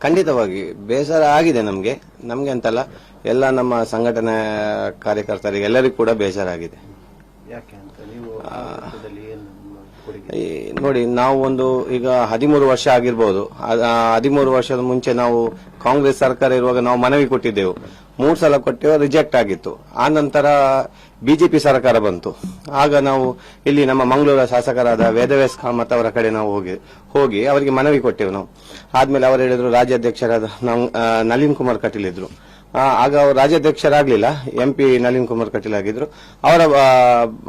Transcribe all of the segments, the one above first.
ಖಂಡಿತವಾಗಿ ಬೇಸರ ಆಗಿದೆ ನಮಗೆ. ನಮಗೆ ಅಂತಲ್ಲ ಎಲ್ಲ ನಮ್ಮ ಸಂಘಟನೆ ಕಾರ್ಯಕರ್ತರಿಗೆ ಎಲ್ಲರಿಗೂ ಕೂಡ ಬೇಸರ ಆಗಿದೆ ಯಾಕೆ ಅಂತ ನೀವು ಆ ಹಂತದಲ್ಲಿ ಏನು ನಿಮ್ಮ ಕೊಡುಗೆ ಈ ನೋಡಿ, ನಾವು ಒಂದು ಈಗ ಹದಿಮೂರು ವರ್ಷ ಆಗಿರ್ಬೋದು. ಹದಿಮೂರು ವರ್ಷದ ಮುಂಚೆ ನಾವು ಕಾಂಗ್ರೆಸ್ ಸರ್ಕಾರ ಇರುವಾಗ ನಾವು ಮನವಿ ಕೊಟ್ಟಿದ್ದೆವು. ಮೂರು ಸಲ ಕೊಟ್ಟೆವು, ರಿಜೆಕ್ಟ್ ಆಗಿತ್ತು. ಆ ನಂತರ ಬಿಜೆಪಿ ಸರ್ಕಾರ ಬಂತು. ಆಗ ನಾವು ಇಲ್ಲಿ ನಮ್ಮ ಮಂಗಳೂರ ಶಾಸಕರಾದ ವೇದವ್ಯಾಸ್ ಕಾಮತ್ ಅವರ ಕಡೆ ನಾವು ಹೋಗಿ ಹೋಗಿ ಅವರಿಗೆ ಮನವಿ ಕೊಟ್ಟೆವು ನಾವು. ಆದ್ಮೇಲೆ ಅವರು ಹೇಳಿದ್ರು, ರಾಜ್ಯಾಧ್ಯಕ್ಷರಾದ ನಳಿನ್ ಕುಮಾರ್ ಕಟೀಲ್ ಇದ್ರು. ಆಗ ಅವರು ರಾಜ್ಯಾಧ್ಯಕ್ಷರಾಗಲಿಲ್ಲ. ಎಂ ಪಿ ನಳಿನ್ ಕುಮಾರ್ ಕಟೀಲ್ ಆಗಿದ್ರು. ಅವರ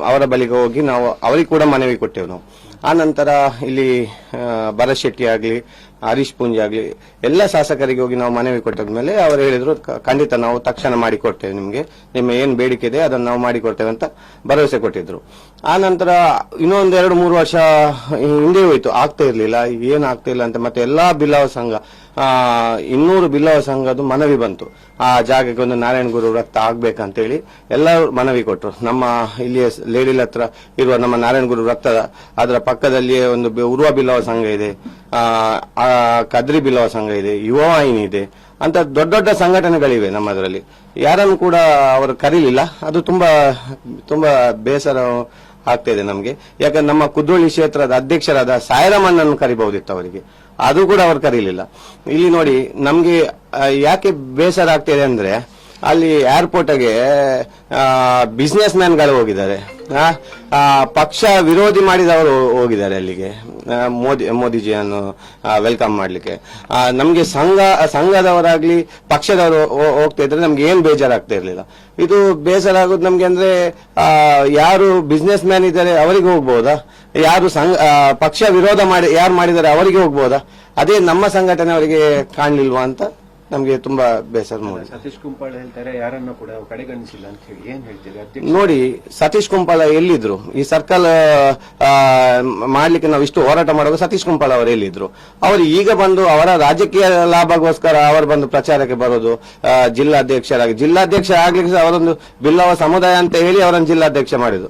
ಅವರ ಬಳಿಗೆ ಹೋಗಿ ನಾವು, ಅವರಿಗೆ ಕೂಡ ಮನವಿ ಕೊಟ್ಟೆವು ನಾವು. ಆ ನಂತರ ಇಲ್ಲಿ ಭರತ್ ಶೆಟ್ಟಿ ಆಗ್ಲಿ ಹರೀಶ್ ಪೂಂಜಿ ಆಗ್ಲಿ, ಎಲ್ಲ ಶಾಸಕರಿಗೆ ಹೋಗಿ ನಾವು ಮನವಿ ಕೊಟ್ಟಾದ್ಮೇಲೆ ಅವರು ಹೇಳಿದ್ರು ಖಂಡಿತ ನಾವು ತಕ್ಷಣ ಮಾಡಿಕೊಡ್ತೇವೆ ನಿಮಗೆ. ನಿಮ್ಮ ಏನು ಬೇಡಿಕೆ ಇದೆ ಅದನ್ನು ನಾವು ಮಾಡಿಕೊಡ್ತೇವೆ ಅಂತ ಭರವಸೆ ಕೊಟ್ಟಿದ್ರು. ಆ ನಂತರ ಇನ್ನೊಂದು ಎರಡು, ಮೂರು ವರ್ಷ ಹಿಂದೆ ಹೋಯ್ತು. ಆಗ್ತಾ ಇರ್ಲಿಲ್ಲ. ಏನು ಆಗ್ತಾ ಇಲ್ಲ ಅಂತ ಮತ್ತೆ ಎಲ್ಲಾ ಬಿಲ್ಲವ ಸಂಘ ಇನ್ನೂರು ಬಿಲ್ಲವ ಸಂಘದ್ದು ಮನವಿ ಬಂತು. ಆ ಜಾಗಕ್ಕೆ ಒಂದು ನಾರಾಯಣ ಗುರು ವೃತ್ತ ಆಗ್ಬೇಕಂತೇಳಿ ಎಲ್ಲರೂ ಮನವಿ ಕೊಟ್ಟರು ನಮ್ಮ ಇಲ್ಲಿಯ ಲೇಡಿಲ್ ಹತ್ರ ಇರುವ ನಮ್ಮ ನಾರಾಯಣ ಗುರು ವೃತ್ತದ ಅದರ ಪಕ್ಕದಲ್ಲಿಯೇ ಒಂದು ಉರ್ವ ಬಿಲ್ಲವ ಸಂಘ ಇದೆ. ಕದ್ರಿ ಬಿಲ್ಲವ ಸಂಘ ಇದೆ, ಯುವ ವಾಹಿನಿ ಇದೆ, ಅಂತ ದೊಡ್ಡ ದೊಡ್ಡ ಸಂಘಟನೆಗಳಿವೆ ನಮ್ಮದರಲ್ಲಿ. ಯಾರನ್ನು ಕೂಡ ಅವರು ಕರೀಲಿಲ್ಲ. ಅದು ತುಂಬಾ ತುಂಬಾ ಬೇಸರ ಆಗ್ತಾ ಇದೆ ನಮಗೆ. ಯಾಕಂದ್ರೆ ನಮ್ಮ ಕುದ್ರೋಳಿ ಕ್ಷೇತ್ರದ ಅಧ್ಯಕ್ಷರಾದ ಸಾಯರಮಣ್ಣನ್ನು ಕರಿಬಹುದಿತ್ತು ಅವರಿಗೆ. ಅದು ಕೂಡ ಅವರು ಕರೀಲಿಲ್ಲ. ಇಲ್ಲಿ ನೋಡಿ, ನಮ್ಗೆ ಯಾಕೆ ಬೇಸರ ಆಗ್ತಾ ಇದೆ ಅಂದ್ರೆ ಅಲ್ಲಿ ಏರ್ಪೋರ್ಟ್ಗೆ ಬಿಸ್ನೆಸ್ ಮ್ಯಾನ್ಗಳು ಹೋಗಿದ್ದಾರೆ. ಪಕ್ಷ ವಿರೋಧಿ ಮಾಡಿದವರು ಹೋಗಿದ್ದಾರೆ ಅಲ್ಲಿಗೆ. ಮೋದಿ, ಮೋದಿಜಿಯನ್ನು ವೆಲ್ಕಮ್ ಮಾಡ್ಲಿಕ್ಕೆ. ನಮಗೆ ಸಂಘ, ಸಂಘದವರಾಗ್ಲಿ ಪಕ್ಷದವರು ಹೋಗ್ತಾ ಇದ್ರೆ ನಮ್ಗೆ ಏನು ಬೇಜಾರಾಗ್ತಾ ಇರಲಿಲ್ಲ. ಇದು ಬೇಸರ ಆಗೋದು ನಮ್ಗೆ ಅಂದ್ರೆ ಯಾರು ಬಿಸ್ನೆಸ್ ಮ್ಯಾನ್ ಇದ್ದಾರೆ ಅವರಿಗೆ ಹೋಗ್ಬೋದಾ? ಯಾರು ಸಂಘ ಪಕ್ಷ ವಿರೋಧ ಮಾಡಿ, ಯಾರು ಮಾಡಿದ್ದಾರೆ ಅವರಿಗೆ ಹೋಗ್ಬೋದಾ? ಅದೇ ನಮ್ಮ ಸಂಘಟನೆ ಅವರಿಗೆ ಕಾಣಲಿಲ್ವಾ ಅಂತ ನಮ್ಗೆ ತುಂಬಾ ಬೇಸರ ನೋಡಿ. ಸತೀಶ್ ಕುಂಪಾಳ ಹೇಳ್ತಾರೆ ಯಾರನ್ನ ಕೂಡ ಕಡೆಗಣಿಸಿಲ್ಲ ಅಂತ ಹೇಳಿ. ಏನ್ ಹೇಳ್ತೀರಿ ನೋಡಿ ಸತೀಶ್ ಕುಂಪಾಳ ಎಲ್ಲಿದ್ರು? ಈ ಸರ್ಕಲ್ ಆ, ಮಾಡ್ಲಿಕ್ಕೆ ನಾವು ಇಷ್ಟು ಹೋರಾಟ ಮಾಡುವಾಗ ಸತೀಶ್ ಕುಂಪಾಳ ಅವರು ಎಲ್ಲಿದ್ರು? ಅವರು ಈಗ ಬಂದು ಅವರ ರಾಜಕೀಯ ಲಾಭಗೋಸ್ಕರ ಅವರು ಬಂದು ಪ್ರಚಾರಕ್ಕೆ ಬರೋದು ಜಿಲ್ಲಾಧ್ಯಕ್ಷರಾಗಿ. ಜಿಲ್ಲಾಧ್ಯಕ್ಷ ಆಗ್ಲಿಕ್ಕೆ ಅವರೊಂದು ಬಿಲ್ಲವ ಸಮುದಾಯ ಅಂತ ಹೇಳಿ ಅವರನ್ನು ಜಿಲ್ಲಾಧ್ಯಕ್ಷ ಮಾಡಿದ್ರು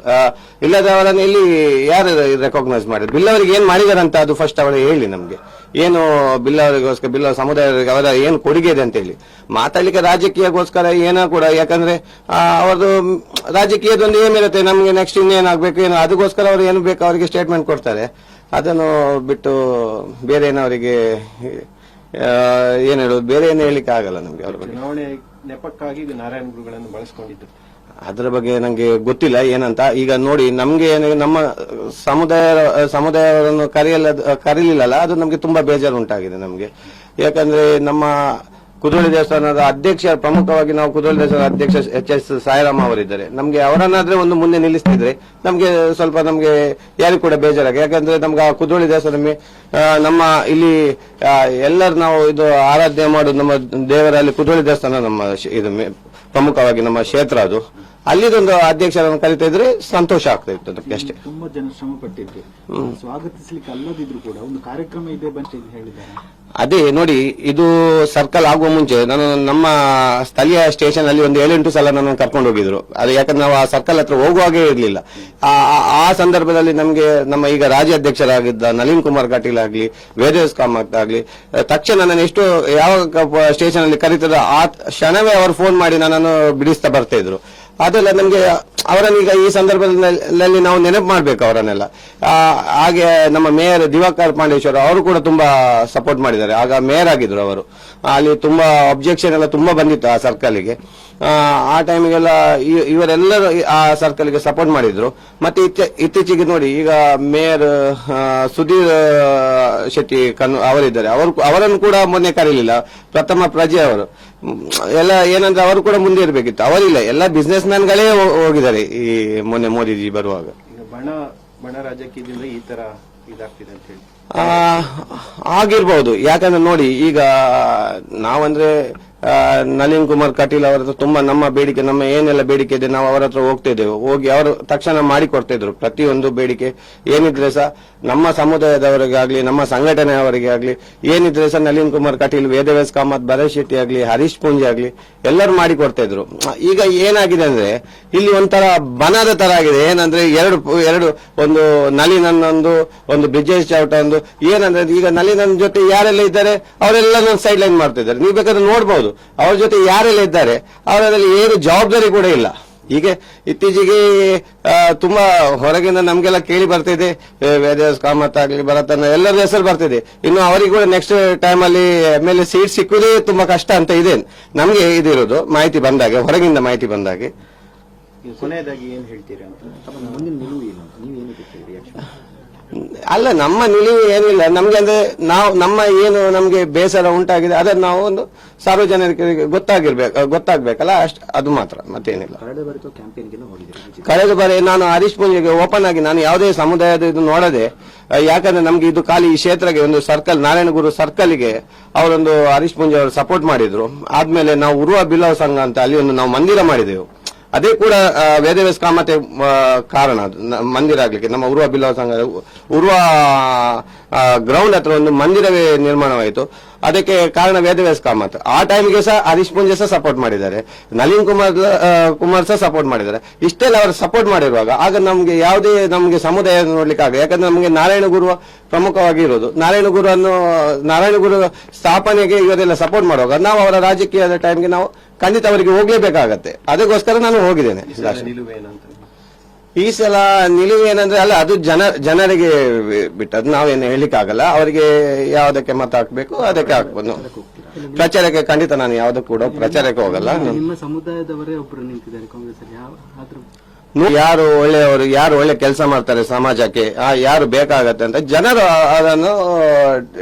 ಇಲ್ಲದೆ ಅವರನ್ನು ಇಲ್ಲಿ ಯಾರು ರೆಕಾಗ್ನೈಸ್ ಮಾಡಿದ್ರು ಬಿಲ್ಲವರಿಗೆ ಏನ್ ಮಾಡಿದಾರಂತ ಅದು ಫಸ್ಟ್ ಅವರು ಹೇಳಿ ನಮ್ಗೆ. ಏನು ಬಿಲ್ಲವರಿಗೋಸ್ಕರ ಬಿಲ್ಲ ಸಮುದಾಯರಿಗೆ ಅವರ ಏನು ಕೊಡುಗೆ ಇದೆ ಅಂತ ಹೇಳಿ ಮಾತಾಡ್ಲಿಕ್ಕೆ ರಾಜಕೀಯಕ್ಕೋಸ್ಕರ ಏನೋ ಕೂಡ ಯಾಕಂದ್ರೆ ಅವರದು ರಾಜಕೀಯದೊಂದು ಏನಿರುತ್ತೆ ನಮಗೆ ನೆಕ್ಸ್ಟ್ ಇನ್ನೇನಾಗಬೇಕು ಏನು ಅದಕ್ಕೋಸ್ಕರ ಅವರು ಏನು ಬೇಕು ಅವರಿಗೆ ಸ್ಟೇಟ್ಮೆಂಟ್ ಕೊಡ್ತಾರೆ. ಅದನ್ನು ಬಿಟ್ಟು ಬೇರೆ ಏನು ಅವರಿಗೆ ಆ, ಏನ್ ಹೇಳೋದು ಬೇರೆ ಏನು ಹೇಳಲಿಕ್ಕೆ ಆಗಲ್ಲ ನಮಗೆ ಅವ್ರ ಬಗ್ಗೆ. ಚುನಾವಣೆ ನೆಪಕ್ಕಾಗಿ ನಾರಾಯಣ ಗುರುಗಳನ್ನು ಬಳಸ್ಕೊಂಡಿದ್ದು. ಅದರ ಬಗ್ಗೆ ನಂಗೆ ಗೊತ್ತಿಲ್ಲ, ಏನಂತ? ಈಗ ನೋಡಿ, ನಮ್ಗೆ ನಮ್ಮ ಸಮುದಾಯ ಸಮುದಾಯವನ್ನು ಕರೆಯಲ್ಲ, ಕರೀಲಿಲ್ಲಲ್ಲ, ಅದು ನಮ್ಗೆ ತುಂಬಾ ಬೇಜಾರು ಉಂಟಾಗಿದೆ ನಮ್ಗೆ. ಯಾಕಂದ್ರೆ ನಮ್ಮ ಕುದುರೆ ದೇವಸ್ಥಾನದ ಅಧ್ಯಕ್ಷ, ಪ್ರಮುಖವಾಗಿ ನಾವು ಕುದುರೆ ದೇವಸ್ಥಾನದ ಅಧ್ಯಕ್ಷ ಎಚ್ ಎಸ್ ಸಾಯಿರಾಮ ಅವರಿದ್ದಾರೆ. ನಮ್ಗೆ ಅವರನ್ನಾದ್ರೆ ಒಂದು ಮುಂದೆ ನಿಲ್ಲಿಸ್ತಿದ್ರೆ ನಮ್ಗೆ ಸ್ವಲ್ಪ ನಮ್ಗೆ ಯಾರಿಗೂ ಕೂಡ ಬೇಜಾರಾಗಿ ಯಾಕಂದ್ರೆ ನಮ್ಗೆ ಆ ಕುದುರೆ ದೇವಸ್ಥಾನ ನಮ್ಮ ಇಲ್ಲಿ ಎಲ್ಲರೂ ನಾವು ಇದು ಆರಾಧನೆ ಮಾಡೋದು ನಮ್ಮ ದೇವರಲ್ಲಿ ಕುದುರೆ ದೇವಸ್ಥಾನ ನಮ್ಮ ಇದು ಪ್ರಮುಖವಾಗಿ ನಮ್ಮ ಕ್ಷೇತ್ರ ಅದು. ಅಲ್ಲಿದೊಂದು ಅಧ್ಯಕ್ಷರನ್ನು ಕರಿತಾ ಇದ್ರೆ ಸಂತೋಷ ಆಗ್ತಾ ಇತ್ತು ಅದಕ್ಕೆ ಅಷ್ಟೇ. ತುಂಬಾ ಜನ ಶ್ರಮ ಪಟ್ಟಿದ್ರು ಸ್ವಾಗತಿಸ್ಲಿಕ್ಕೆ ಅಲ್ಲದಿದ್ರು ಕೂಡ ಒಂದು ಕಾರ್ಯಕ್ರಮ ಇದೆ ಬಂತ ಹೇಳಿದ್ದಾರೆ. ಅದೇ ನೋಡಿ ಇದು ಸರ್ಕಲ್ ಆಗುವ ಮುಂಚೆ ನಾನು ನಮ್ಮ ಸ್ಥಳೀಯ ಸ್ಟೇಷನ್ ಅಲ್ಲಿ ಒಂದು ಏಳೆಂಟು ಸಲ ನನ್ನ ಕರ್ಕೊಂಡು ಹೋಗಿದ್ರು. ಅದು ಯಾಕಂದ್ರೆ ನಾವು ಆ ಸರ್ಕಲ್ ಹತ್ರ ಹೋಗುವಾಗೇ ಇರಲಿಲ್ಲ. ಆ ಸಂದರ್ಭದಲ್ಲಿ ನಮಗೆ ನಮ್ಮ ಈಗ ರಾಜ್ಯಾಧ್ಯಕ್ಷರಾಗಿದ್ದ ನಳಿನ್ ಕುಮಾರ್ ಕಟೀಲ್ ಆಗ್ಲಿ ವೇದೇಶ್ ಕಾಮತ್ ಆಗ್ಲಿ ತಕ್ಷಣ ನಾನು ಎಷ್ಟು ಯಾವ ಸ್ಟೇಷನ್ ಅಲ್ಲಿ ಕರೀತದ ಆ ಕ್ಷಣವೇ ಅವರು ಫೋನ್ ಮಾಡಿ ನನ್ನನ್ನು ಬಿಡಿಸ್ತಾ ಬರ್ತಾ ಇದ್ರು. ಅದೆಲ್ಲ ನಮಗೆ ಅವರನ್ನೀಗ ಈ ಸಂದರ್ಭದಲ್ಲಿ ನಾವು ನೆನಪು ಮಾಡಬೇಕು ಅವರನ್ನೆಲ್ಲ. ಹಾಗೆ ನಮ್ಮ ಮೇಯರ್ ದಿವಾಕರ್ ಪಾಂಡೇಶ್ವರ ಅವರು ಕೂಡ ತುಂಬಾ ಸಪೋರ್ಟ್ ಮಾಡಿದ್ದಾರೆ. ಆಗ ಮೇಯರ್ ಆಗಿದ್ರು ಅವರು. ಅಲ್ಲಿ ತುಂಬಾ ಅಬ್ಜೆಕ್ಷನ್ ಎಲ್ಲ ತುಂಬಾ ಬಂದಿತ್ತು ಆ ಸರ್ಕಲ್ಗೆ. ಆ ಟೈಮಿಗೆಲ್ಲ ಇವರೆಲ್ಲರೂ ಆ ಸರ್ಕಲ್ಗೆ ಸಪೋರ್ಟ್ ಮಾಡಿದ್ರು. ಮತ್ತೆ ಇತ್ತೀ- ಇತ್ತೀಚೆಗೆ ನೋಡಿ ಈಗ ಮೇಯರ್ ಸುಧೀರ್ ಶೆಟ್ಟಿ ಕಣ್ಣು ಅವರಿದ್ದಾರೆ. ಅವರು, ಅವರನ್ನು ಕೂಡ ಮೊನ್ನೆ ಕರೀಲಿಲ್ಲ. ಪ್ರಥಮ ಪ್ರಜೆ ಅವರು. ಎಲ್ಲ ಏನಂದ್ರೆ ಅವರು ಕೂಡ ಮುಂದೆ ಇರಬೇಕಿತ್ತು. ಅವರಿಲ್ಲ. ಎಲ್ಲ ಬಿಸ್ನೆಸ್ ಮ್ಯಾನ್ಗಳೇ ಗಳೇ ಹೋಗಿದ್ದಾರೆ ಈ ಮೊನ್ನೆ ಮೋದಿಜಿ ಬರುವಾಗ. ಬಣ ಬಣ ರಾಜಕೀಯದಿಂದ ಈ ತರ ಇದಾಗ್ತಿದೆ ಅಂತ ಹೇಳಿ. ಆ, ಆಗಿರ್ಬೋದು. ಯಾಕಂದ್ರೆ ನೋಡಿ ಈಗ ನಾವಂದ್ರೆ ನಳಿನ್ ಕುಮಾರ್ ಕಟೀಲ್ ಅವರ ಹತ್ರ ತುಂಬಾ ನಮ್ಮ ಬೇಡಿಕೆ ನಮ್ಮ ಏನೆಲ್ಲ ಬೇಡಿಕೆ ಇದೆ ನಾವು ಅವರ ಹತ್ರ ಹೋಗ್ತಾ ಇದ್ದೇವೆ. ಹೋಗಿ ಅವರು ತಕ್ಷಣ ಮಾಡಿ ಕೊಡ್ತಾ ಇದ್ರು. ಪ್ರತಿಯೊಂದು ಬೇಡಿಕೆ ಏನಿದ್ರೆ ಸಹ ನಮ್ಮ ಸಮುದಾಯದವರಿಗಾಗ್ಲಿ, ನಮ್ಮ ಸಂಘಟನೆಯವರಿಗೆ ಆಗ್ಲಿ ಏನಿದ್ರೆ ಸರ್ ನಳಿನ್ ಕುಮಾರ್ ಕಟೀಲ್, ವೇದವ್ಯಾಸ್ ಕಾಮತ್, ಭರತ್ ಶೆಟ್ಟಿ ಆಗ್ಲಿ, ಹರೀಶ್ ಪೂಂಜಿ ಆಗ್ಲಿ, ಎಲ್ಲರೂ ಮಾಡಿ ಕೊಡ್ತಾ ಇದ್ರು ಈಗ ಏನಾಗಿದೆ ಅಂದ್ರೆ, ಇಲ್ಲಿ ಒಂಥರ ಬನದ ತರ ಆಗಿದೆ. ಏನಂದ್ರೆ ಎರಡು ಎರಡು, ಒಂದು ನಳಿನನ್ನೊಂದು, ಒಂದು ಬ್ರಿಜೇಶ್ ಚೌಟ ಒಂದು, ಏನಂದ್ರೆ ಈಗ ನಳಿನನ್ ಜೊತೆ ಯಾರೆಲ್ಲ ಇದ್ದಾರೆ ಅವರೆಲ್ಲ ಸೈಡ್ ಲೈನ್ ಮಾಡ್ತಾ ಇದ್ದಾರೆ ನೀವು ಬೇಕಾದ್ರೆ ನೋಡಬಹುದು ಅವ್ರ ಜೊತೆ ಯಾರೆಲ್ಲ ಇದ್ದಾರೆ, ಅವರಲ್ಲಿ ಏನು ಜವಾಬ್ದಾರಿ ಕೂಡ ಇಲ್ಲ. ಹೀಗೆ ಇತ್ತೀಚೆಗೆ ತುಂಬಾ ಹೊರಗಿಂದ ನಮ್ಗೆಲ್ಲ ಕೇಳಿ ಬರ್ತಿದೆ ವೇದಾಸ್ ಕಾಮತ್ ಆಗ್ಲಿ ಭರತನ ಎಲ್ಲರ ಹೆಸರು ಬರ್ತಿದೆ. ಇನ್ನು ಅವರಿಗೆ ಕೂಡ ನೆಕ್ಸ್ಟ್ ಟೈಮ್ ಅಲ್ಲಿ ಎಂ ಎಲ್ ಎ ಸೀಟ್ ಸಿಕ್ಕುದೇ ತುಂಬಾ ಕಷ್ಟ ಅಂತ ಇದೆ. ನಮ್ಗೆ ಇದಿರೋದು, ಮಾಹಿತಿ ಬಂದಾಗೆ, ಹೊರಗಿಂದ ಮಾಹಿತಿ ಬಂದಾಗೆ. ಕೊನೆಯದಾಗಿ ಏನ್ ಹೇಳ್ತೀರಾ ಮುಂದಿನ ನಿಲುವು ಏನು? ನೀವೇನು ಅಲ್ಲ ನಮ್ಮ ನಿಲುವು ಏನಿಲ್ಲ. ನಮ್ಗೆ ಅಂದ್ರೆ ನಾವು ನಮ್ಮ ಏನು ನಮ್ಗೆ ಬೇಸರ ಉಂಟಾಗಿದೆ ಅದನ್ನ ನಾವು ಒಂದು ಸಾರ್ವಜನಿಕರಿಗೆ ಗೊತ್ತಾಗಿರ್ಬೇಕು ಗೊತ್ತಾಗ್ಬೇಕಲ್ಲ? ಅಷ್ಟು ಅದು ಮಾತ್ರ ಮತ್ತೇನಿಲ್ಲ. ಕಳೆದ ಬಾರಿ ನಾನು ಹರೀಶ್ ಪೂಜೆಗೆ ಓಪನ್ ಆಗಿ ನಾನು ಯಾವುದೇ ಸಮುದಾಯದ ಇದು ನೋಡದೆ ಯಾಕಂದ್ರೆ ನಮ್ಗೆ ಇದು ಖಾಲಿ ಈ ಕ್ಷೇತ್ರಕ್ಕೆ ಒಂದು ಸರ್ಕಲ್ ನಾರಾಯಣಗುರು ಸರ್ಕಲ್ಗೆ ಅವರೊಂದು ಹರೀಶ್ ಪೂಂಜೆ ಅವರು ಸಪೋರ್ಟ್ ಮಾಡಿದ್ರು. ಆದ್ಮೇಲೆ ನಾವು ಉರುವ ಬಿಲ್ಲವ ಸಂಘ ಅಂತ ಅಲ್ಲಿ ಒಂದು ನಾವು ಮಂದಿರ ಮಾಡಿದೆವು. ಅದೇ ಕೂಡ ವೇದವ್ಯಾಸ ಕಾಮತೆ ಕಾರಣ. ಮಂದಿರ ಆಗ್ಲಿಕ್ಕೆ ನಮ್ಮ ಉರ್ವ ಬಿಲ್ಲವ ಸಂಘ ಉರುವ ಗ್ರೌಂಡ್ ಹತ್ರ ಒಂದು ಮಂದಿರವೇ ನಿರ್ಮಾಣವಾಯಿತು. ಅದಕ್ಕೆ ಕಾರಣ ವೇದವ್ಯಾಸ ಕಾಮತ್. ಆ ಟೈಮ್ಗೆ ಸಹ ಹರೀಶ್ ಪುಂಜೆ ಸಹ ಸಪೋರ್ಟ್ ಮಾಡಿದ್ದಾರೆ. ನಳಿನ್ ಕುಮಾರ್ ಕುಮಾರ್ ಸಹ ಸಪೋರ್ಟ್ ಮಾಡಿದ್ದಾರೆ. ಇಷ್ಟೆಲ್ಲ ಅವರು ಸಪೋರ್ಟ್ ಮಾಡಿರುವಾಗ ಆಗ ನಮ್ಗೆ ಯಾವುದೇ ನಮ್ಗೆ ಸಮುದಾಯ ನೋಡ್ಲಿಕ್ಕೆ ಆಗ ಯಾಕಂದ್ರೆ ನಮಗೆ ನಾರಾಯಣ ಗುರು ಪ್ರಮುಖವಾಗಿ ಇರೋದು. ನಾರಾಯಣ ಗುರು ಅನ್ನು, ನಾರಾಯಣ ಗುರು ಸ್ಥಾಪನೆಗೆ ಇವರೆಲ್ಲ ಸಪೋರ್ಟ್ ಮಾಡುವಾಗ ನಾವು ಅವರ ರಾಜಕೀಯದ ಟೈಮ್ಗೆ ನಾವು ಖಂಡಿತ ಅವರಿಗೆ ಹೋಗ್ಲೇಬೇಕಾಗತ್ತೆ. ಅದಕ್ಕೋಸ್ಕರ ನಾನು ಹೋಗಿದ್ದೇನೆ. ಈ ಸಲ ನಿಲುವು ಏನಂದ್ರೆ, ಅಲ್ಲ, ಅದು ಜನ, ಜನರಿಗೆ ಬಿಟ್ಟದ್ದು, ನಾವೇನು ಹೇಳಿಕ್ಕಾಗಲ್ಲ ಅವರಿಗೆ ಯಾವುದಕ್ಕೆ ಮತ ಹಾಕ್ಬೇಕು, ಅದಕ್ಕೆ ಹಾಕ್ಬೋದು. ಪ್ರಚಾರಕ್ಕೆ ಖಂಡಿತ ನಾನು ಯಾವುದಕ್ಕೂ ಕೂಡ ಪ್ರಚಾರಕ್ಕೆ ಹೋಗಲ್ಲ. ನಿಮ್ಮ ಸಮುದಾಯದವರೇ ಒಬ್ರು ನಿಂತಿದ್ದಾರೆ ಕಾಂಗ್ರೆಸ್ ಅಲ್ಲಿ ಯಾರು ಒಳ್ಳೆಯವರು ಯಾರು ಒಳ್ಳೆ ಕೆಲಸ ಮಾಡ್ತಾರೆ ಸಮಾಜಕ್ಕೆ ಆ, ಯಾರು ಬೇಕಾಗತ್ತೆ ಅಂತ ಜನರು ಅದನ್ನು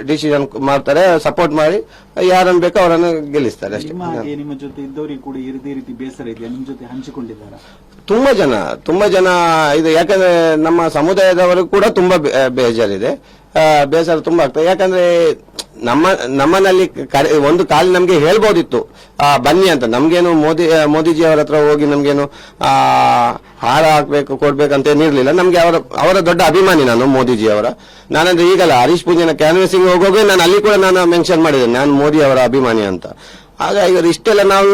ಡಿಸಿಷನ್ ಮಾಡ್ತಾರೆ ಸಪೋರ್ಟ್ ಮಾಡಿ ಯಾರನ್ನು ಬೇಕೋ ಅವರನ್ನು ಗೆಲ್ಲಿಸ್ತಾರೆ ಅಷ್ಟೇ. ನಿಮ್ಮ ಹಾಗೆ ನಿಮ್ಮ ಜೊತೆ ಇದ್ದವರಿಗೆ ಕೂಡ ಇದೇ ರೀತಿ ಬೇಸರ ಇದೆಯಾ? ನಿಮ್ ಜೊತೆ ಹಂಚಿಕೊಂಡಿದ್ದಾರಾ? ತುಂಬಾ ಜನ ತುಂಬಾ ಜನ ಇದು ಯಾಕಂದ್ರೆ ನಮ್ಮ ಸಮುದಾಯದವರು ಕೂಡ ತುಂಬಾ ಬೇ- ಬೇಜಾರಿದೆ. ಆ, ಬೇಸರ ತುಂಬಾ ಆಗ್ತದೆ. ಯಾಕಂದ್ರೆ ನಮ್ಮ, ನಮ್ಮನಲ್ಲಿ ಒಂದು ಕಾಲ ನಮ್ಗೆ ಹೇಳ್ಬೋದಿತ್ತು. ಬನ್ನಿ ಅಂತ. ನಮ್ಗೇನು ಮೋದಿ ಮೋದಿಜಿ ಅವರ ಹತ್ರ ಹೋಗಿ ನಮ್ಗೇನು ಹಾರ ಹಾಕ್ಬೇಕು, ಕೊಡ್ಬೇಕಂತ ಏನಿರ್ಲಿಲ್ಲ ನಮ್ಗೆ ಅವರ ಅವರ ದೊಡ್ಡ ಅಭಿಮಾನಿ ನಾನು, ಮೋದಿಜಿ ಅವರ. ನಾನಂದ್ರೆ ಈಗಲ್ಲ, ಹರೀಶ್ ಪೂಜೆನ ಕ್ಯಾನ್ವಸಿಂಗ್ ಹೋಗೋಗೆ ನಾನು ಅಲ್ಲಿ ಕೂಡ ನಾನು ಮೆನ್ಷನ್ ಮಾಡಿದ್ದೇನೆ. ನಾನು ಮೋದಿ ಅವರ ಅಭಿಮಾನಿ ಅಂತ. ಆಗ ಈಗ ಇಷ್ಟೆಲ್ಲ ನಾವು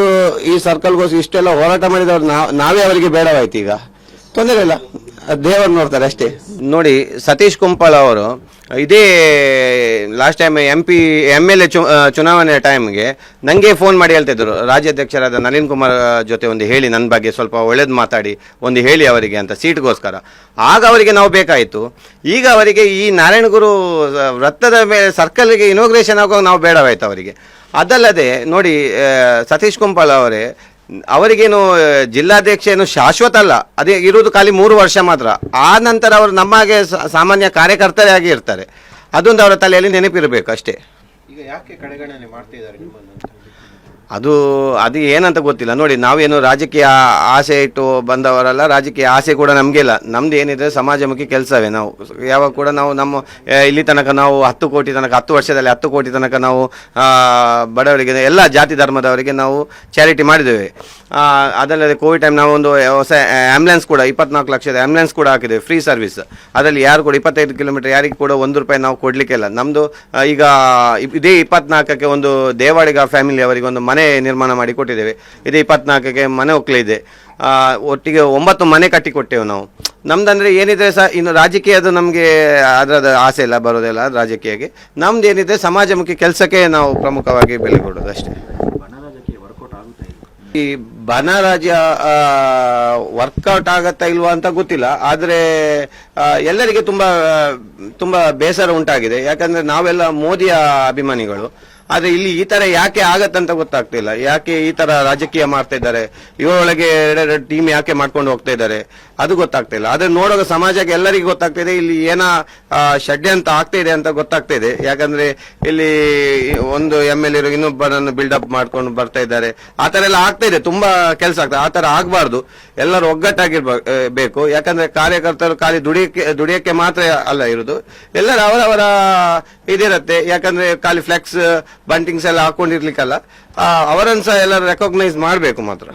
ಈ ಸರ್ಕಲ್ಗೋಸ್ಕರ ಇಷ್ಟೆಲ್ಲ ಹೋರಾಟ ಮಾಡಿದವರು ನಾವೇ ಅವರಿಗೆ ಬೇಡವಾಯ್ತು ಈಗ. ತೊಂದರೆ ಇಲ್ಲ. ದೇವರು ನೋಡ್ತಾರೆ ಅಷ್ಟೇ. ನೋಡಿ, ಸತೀಶ್ ಕುಂಪಳ ಅವರು ಇದೇ last time M P M L A ಚುನಾವಣೆ ಟೈಮ್ಗೆ ನನಗೆ ಫೋನ್ ಮಾಡಿ ಹೇಳ್ತಿದ್ರು ರಾಜ್ಯಾಧ್ಯಕ್ಷರಾದ ನಳಿನ್ ಕುಮಾರ್ ಜೊತೆ ಒಂದು ಹೇಳಿ ನನ್ನ ಬಗ್ಗೆ ಸ್ವಲ್ಪ ಒಳ್ಳೇದು ಮಾತಾಡಿ, ಒಂದು ಹೇಳಿ ಅವರಿಗೆ ಅಂತ ಸೀಟ್ಗೋಸ್ಕರ ಆಗ ಅವರಿಗೆ ನಾವು ಬೇಕಾಯಿತು. ಈಗ ಅವರಿಗೆ ಈ ನಾರಾಯಣಗುರು ವೃತ್ತದ ಮೇಲೆ ಸರ್ಕಲ್ಗೆ ಇನೋಗ್ರೇಷನ್ ಆಗುವಾಗ ನಾವು ಬೇಡವಾಯ್ತು ಅವರಿಗೆ. ಅದಲ್ಲದೆ, ನೋಡಿ ಸತೀಶ್ ಕುಂಪಾಲ್ ಅವರೇ ಅವರಿಗೇನು ಜಿಲ್ಲಾಧ್ಯಕ್ಷ ಏನು ಶಾಶ್ವತ ಅಲ್ಲ ಅದೇ ಇರುವುದು ಖಾಲಿ ಮೂರು ವರ್ಷ ಮಾತ್ರ. ಆ ನಂತರ ಅವರು ಸಾ- ಸಾಮಾನ್ಯ ಕಾರ್ಯಕರ್ತರೇ ಆಗಿ ಇರ್ತಾರೆ. ಅದೊಂದು ಅವರ ತಲೆಯಲ್ಲಿ ನೆನಪಿರಬೇಕು ಅಷ್ಟೇ. ಈಗ ಯಾಕೆ ಕಡೆಗಣನೆ ಮಾಡ್ತಿದ್ದಾರೆ ಅದು ಅದು ಏನಂತ ಗೊತ್ತಿಲ್ಲ. ನೋಡಿ ನಾವೇನು ರಾಜಕೀಯ ಆಸೆ ಇಟ್ಟು ಬಂದವರಲ್ಲ ರಾಜಕೀಯ ಆಸೆ ಕೂಡ ನಮಗೆ ಇಲ್ಲ. ನಮ್ದು ಏನಿದೆ ಸಮಾಜಮುಖಿ ಕೆಲಸವೇ. ನಾವು ಯಾವಾಗ ಕೂಡ ನಾವು ನಮ್ಮ ಇಲ್ಲಿ ತನಕ ನಾವು ಹತ್ತು ಕೋಟಿ ತನಕ ಹತ್ತು ವರ್ಷದಲ್ಲಿ ಹತ್ತು ಕೋಟಿ ತನಕ ನಾವು ಬಡವರಿಗೆ ಎಲ್ಲ ಜಾತಿ ಧರ್ಮದವರಿಗೆ ನಾವು ಚಾರಿಟಿ ಮಾಡಿದ್ದೇವೆ. ಅದಲ್ಲದೆ ಕೋವಿಡ್ ಟೈಮ್ ನಾವು ಒಂದು ಹೊಸ ಆ್ಯಂಬುಲೆನ್ಸ್ ಕೂಡ ಇಪ್ಪತ್ನಾಲ್ಕು ಲಕ್ಷದ ಆ್ಯಂಬುಲೆನ್ಸ್ ಕೂಡ ಹಾಕಿದ್ದೇವೆ ಫ್ರೀ ಸರ್ವಿಸ್ ಅದರಲ್ಲಿ ಯಾರು ಕೂಡ ಇಪ್ಪತ್ತೈದು ಕಿಲೋಮೀಟರ್ ಯಾರಿಗೆ ಕೂಡ ಒಂದು ರೂಪಾಯಿ ನಾವು ಕೊಡಲಿಕ್ಕೆ ನಮ್ದು ಆ, ಈಗ ಇದೇ ಇಪ್ಪತ್ನಾಲ್ಕಕ್ಕೆ ಒಂದು ದೇವಾಡಿಗ ಫ್ಯಾಮಿಲಿ ಅವರಿಗೆ ಒಂದು ಮನೆ ನಿರ್ಮಾಣ ಮಾಡಿ ಕೊಟ್ಟಿದ್ದೇವೆ. ಇದು ಇಪ್ಪತ್ನಾಲ್ಕಕ್ಕೆ ಮನೆ ಒಕ್ಕಲಿದೆ. ಒಟ್ಟಿಗೆ ಒಂಬತ್ತು ಮನೆ ಕಟ್ಟಿ ಕೊಟ್ಟೆವು ನಾವು. ನಮ್ದಂದ್ರೆ ಏನಿದ್ರೆ ಸಹ ಇನ್ನು ರಾಜಕೀಯದ ನಮಗೆ ಅದರದ ಆಸೆ ಇಲ್ಲ, ಬರೋದಿಲ್ಲ ರಾಜಕೀಯಕ್ಕೆ. ನಮ್ದು ಏನಿದೆ ಸಮಾಜಮುಖಿ ಕೆಲಸಕ್ಕೆ ನಾವು ಪ್ರಮುಖವಾಗಿ ಬೆಲೆ ಕೊಡೋದು ಅಷ್ಟೇ. ಈ ಬನರಾಜ್ಯ ವರ್ಕೌಟ್ ಆಗತ್ತಾ ಇಲ್ವಾ ಅಂತ ಗೊತ್ತಿಲ್ಲ. ಆದ್ರೆ ಎಲ್ಲರಿಗೆ ತುಂಬ, ತುಂಬಾ ಬೇಸರ ಉಂಟಾಗಿದೆ. ಯಾಕಂದ್ರೆ ನಾವೆಲ್ಲ ಮೋದಿಯ ಅಭಿಮಾನಿಗಳು. ಆದ್ರೆ ಇಲ್ಲಿ ಈ ತರ ಯಾಕೆ ಆಗತ್ತಂತ ಗೊತ್ತಾಗ್ತಿಲ್ಲ ಯಾಕೆ ಈ ತರ ರಾಜಕೀಯ ಮಾಡ್ತಾ ಇದ್ದಾರೆ? ಇವರೊಳಗೆ ಎರಡೆರಡು ಟೀಮ್ ಯಾಕೆ ಮಾಡ್ಕೊಂಡು ಹೋಗ್ತಾ ಇದ್ದಾರೆ? ಅದು ಗೊತ್ತಾಗ್ತಿಲ್ಲ ಆದ್ರೆ ನೋಡುವಾಗ ಸಮಾಜಕ್ಕೆ ಎಲ್ಲರಿಗೂ ಗೊತ್ತಾಗ್ತಿದೆ ಇಲ್ಲಿ ಏನ ಆ, ಅಂತ ಆಗ್ತಾ ಇದೆ ಅಂತ ಗೊತ್ತಾಗ್ತಾ ಇದೆ. ಯಾಕಂದ್ರೆ ಇಲ್ಲಿ ಒಂದು ಎಂ ಎಲ್ ಇನ್ನೊಬ್ಬರನ್ನು ಬಿಲ್ಡಪ್ ಮಾಡ್ಕೊಂಡು ಬರ್ತಾ ಇದ್ದಾರೆ. ಆ ತರ ಎಲ್ಲ ಆಗ್ತಾ ಇದೆ. ತುಂಬಾ ಕೆಲಸ ಆಗ್ತದೆ ಆ ತರ ಆಗ್ಬಾರ್ದು. ಎಲ್ಲರೂ ಒಗ್ಗಟ್ಟಾಗಿರ್ಬೇಕು. ಯಾಕಂದ್ರೆ ಕಾರ್ಯಕರ್ತರು ಖಾಲಿ ದುಡಿಯಕ್ಕೆ ದುಡಿಯಕ್ಕೆ ಮಾತ್ರ ಅಲ್ಲ ಇರುದು. ಎಲ್ಲರೂ ಅವರವರ ಇದಿರತ್ತೆ. ಯಾಕಂದ್ರೆ ಖಾಲಿ ಫ್ಲೆಕ್ಸ್ ಬಂಟಿಂಗ್ಸ್ ಎಲ್ಲ ಹಾಕೊಂಡಿರ್ಲಿಕ್ಕಲ್ಲ ಅವರನ್ನು ಸಹ ಎಲ್ಲರೂ ರೆಕಾಗ್ನೈಸ್ ಮಾಡಬೇಕು ಮಾತ್ರ.